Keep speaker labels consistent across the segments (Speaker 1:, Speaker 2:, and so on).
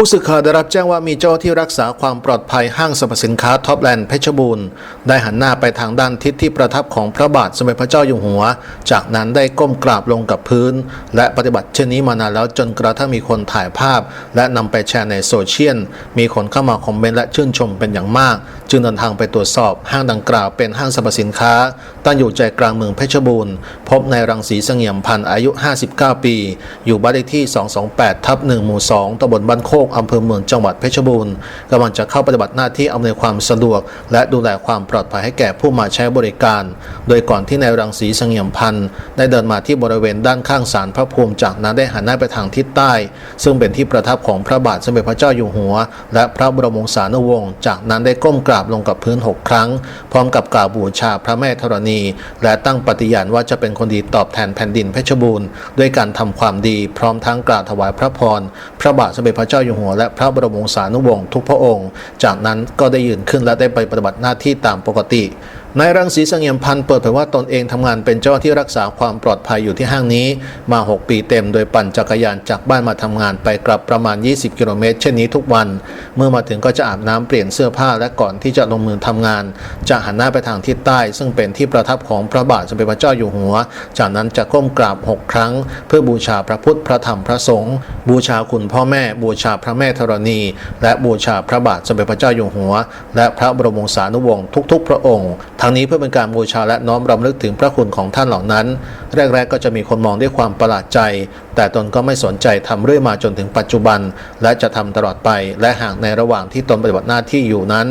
Speaker 1: ผู้สื่อข่าวได้รับแจ้งว่ามีเจ้าที่รักษาความปลอดภัยห้างสรรพสินค้าท็อปแลนด์เพชรบูรณ์ได้หันหน้าไปทางด้านทิศที่ประทับของพระบาทสมเด็จพระเจ้าอยู่หัว จากนั้นได้ก้มกราบลงกับพื้น และปฏิบัติเช่นนี้มานานแล้วจนกระทั่งมีคนถ่ายภาพ และนำไปแชร์ในโซเชียลมีคนเข้ามาคอมเมนต์และชื่นชมเป็นอย่างมาก จึงเดินทางไปตรวจสอบห้างดังกล่าวเป็นห้างสรรพสินค้า ตั้งอยู่ใจกลางเมืองเพชรบูรณ์ พบในายรังสีเสงี่ยมพันธ์อายุ 59 ปี อยู่บ้านเลขที่ 228 ทับ1หมู่ 2ตำบลบ้านโคกอำเภอเมืองจังหวัดเพชรบูรณ์กำลังจะเข้าปฏิบัติหน้าที่อำนวยความสะดวก และดูแลความปลอดภัยให้แก่ผู้มาใช้บริการ โดยก่อนที่นายรังสีเสงี่ยมพันธ์ได้เดินมาที่บริเวณด้านข้างศาลพระภูมิจากนั้นได้หันหน้าไปทางทิศใต้ ซึ่งเป็นที่ประทับของพระบาทสมเด็จพระเจ้าอยู่หัว และพระบรมวงศานุวงศ์จากนั้นได้ก้มกราบลงกับพื้นหกครั้ง พร้อมกับกราบบูชาพระแม่ธรณี และตั้งปฏิญาณว่าจะเป็นคนดีตอบแทนแผ่นดินเพชรบูรณ์ด้วยการทำความดีพร้อมทั้งกราบถวายพระพรพระบาทสมเด็จพระเจ้าอยู่หัวและพระบรมวงศานุวงศ์ทุกพระองค์ จากนั้นก็ได้ยืนขึ้นและได้ไปปฏิบัติหน้าที่ตามปกติ นายรังสีเสงี่ยมพันธ์เปิดเผยว่าตนเองทำงานเป็นเจ้าที่รักษาความปลอดภัยอยู่ที่ห้างนี้ มา 6 ปีเต็มโดยปั่นจักรยานจากบ้านมาทำงานไปกลับประมาณ 20 กิโลเมตรเช่นนี้ทุกวัน เมื่อมาถึงก็จะอาบน้ำเปลี่ยนเสื้อผ้าและก่อนที่จะลงมือทำงาน จะหันหน้าไปทางทิศใต้ ซึ่งเป็นที่ประทับของพระบาทสมเด็จพระเจ้าอยู่หัว จากนั้นจะก้มกราบ 6 ครั้ง เพื่อบูชาพระพุทธพระธรรมพระสงฆ์บูชาคุณพ่อแม่ บูชาพระแม่ธรณี และบูชาพระบาทสมเด็จพระเจ้าอยู่หัว และพระบรมวงศานุวงศ์ทุก ๆ พระองค์ทั้งนี้เพื่อเป็นการบูชาและน้อมรำลึกถึงพระคุณของท่านเหล่านั้น แรกๆ ก็จะมีคนมองด้วยความประหลาดใจ แต่ตนก็ไม่สนใจทำเรื่อยมาจนถึงปัจจุบัน และจะทำตลอดไป และหากในระหว่างที่ตนปฏิบัติหน้าที่อยู่นั้น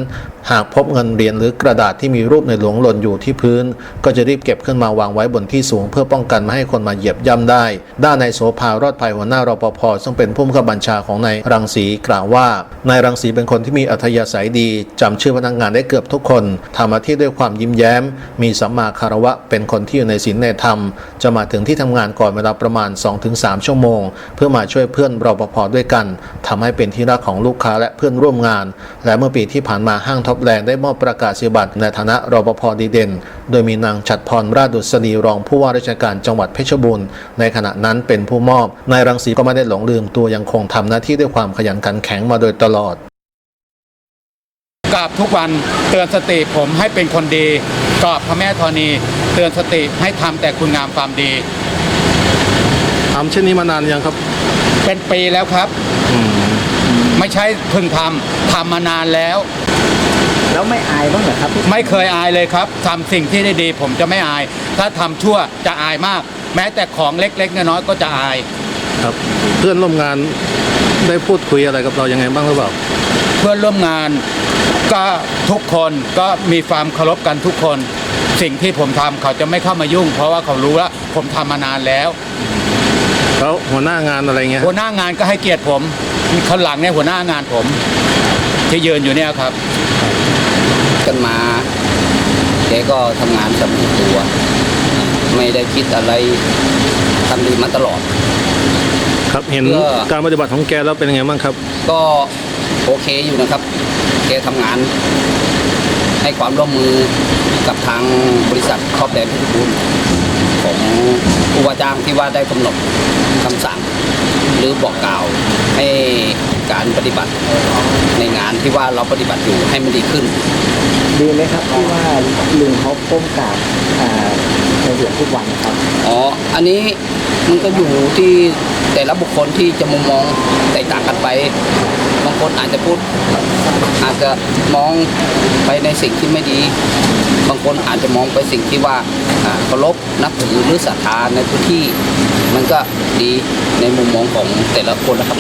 Speaker 1: หากพบเงินเหรียญหรือกระดาษที่มีรูปในหลวงหล่นอยู่ที่พื้น ก็จะรีบเก็บขึ้นมาวางไว้บนที่สูง เพื่อป้องกันไม่ให้คนมาเหยียบย่ำได้ ด้านนายโสภารอดภัยหัวหน้ารปภซึ่งเป็นผู้บังคับบัญชาของนายรังสีกล่าวว่านายรังสีเป็นคนที่มีอัธยาศัยดีจำชื่อพนักงานได้เกือบทุกคนทำหน้าที่ด้วยความยิ้มแย้ม มีสัมมาคารวะเป็นคนที่อยู่ในศีลในธรรม จะมาถึงที่ทำงานก่อนเวลาประมาณ 2-3 ชั่วโมง เพื่อมาช่วยเพื่อนรปภด้วยกันทำให้เป็นที่รักของลูกค้าและเพื่อนร่วมงาน และเมื่อปีที่ผ่านมาห้างท็อปแลนด์ได้มอบประกาศนียบัตรในฐานะรปภดีเด่น โดยมีนางฉัดพรราชดุษฎีรองผู้ว่าราชการจังหวัดเพชรบูรณ์ในขณะนั้นเป็นผู้มอบนายรังสีก็ไม่ได้หลงลืมตัวยังคงทำหน้าที่ด้วยความขยันขันแข็งมาโดยตลอด
Speaker 2: กราบทุกวันเตือนสติผมให้เป็นคนดีกราบพระแม่ธรณีเตือนสติให้ทำแต่คุณงามความดี
Speaker 1: ทำเช่นนี้มานานยังครับ
Speaker 2: เป็นปีแล้วครับ ไม่ใช่เพิ่งทำทำมานานแล้ว
Speaker 3: แล้วไม่อายบ้างเหรอครับ
Speaker 2: ไม่เคยอายเลยครับทำสิ่งที่ได้ดีผมจะไม่อาย ถ้าทำชั่วจะอายมาก แม้แต่ของเล็กๆน้อยๆก็จะอาย
Speaker 1: ครับ เพื่อนร่วมงานได้พูดคุยอะไรกับเรายังไงบ้างหรือเปล่า
Speaker 2: เพื่อนร่วมงานก็ทุกคนก็มีความเคารพกันทุกคน สิ่งที่ผมทำเขาจะไม่เข้ามายุ่ง เพราะว่าเขารู้ว่าผมทำมานานแล้ว
Speaker 1: แล้วหัวหน้างานอะไรเงี้ย
Speaker 2: หัวหน้า งานก็ให้เกียรติผมข้างหลังเนี่ยหัวหน้างานผม ที่ยืนอยู่เนี่ยครับ
Speaker 4: กันมาแกก็ทำงานกับตัว ไม่ได้คิดอะไรทำดีมาตลอด
Speaker 1: ครับเห็น
Speaker 4: ก็
Speaker 1: การปฏิบัติของแกแล้วเป็นยังไงบ้างครับ
Speaker 4: ก็โอเคอยู่นะครับ แกทำงาน ให้ความร่วมมือกับทางบริษัทครอบแดนพิบูลของผู้ว่าจ้างที่ว่าได้กำหนดคำสั่ง หรือบอกกล่าวให้ การปฏิบัติในงานที่ว่าเราปฏิบัติอยู่ให้มันดีขึ้น
Speaker 3: ดีไหมครับที่ว่าลุงเขาก้มกราบอ่าในหลวงทุกวันนะครับ
Speaker 4: อ๋ออันนี้มันก็อยู่ที่แต่ละบุคคลที่จะมุมมองแตกต่างกันไปบางคนอาจจะพูดอาจจะมองไปในสิ่งที่ไม่ดี บางคนอาจจะมองไปสิ่งที่ว่าอ่าเคารพนับถือหรือศรัทธาในพื้นที่ มันก็ดีในมุมมองของแต่ละคนนะครับ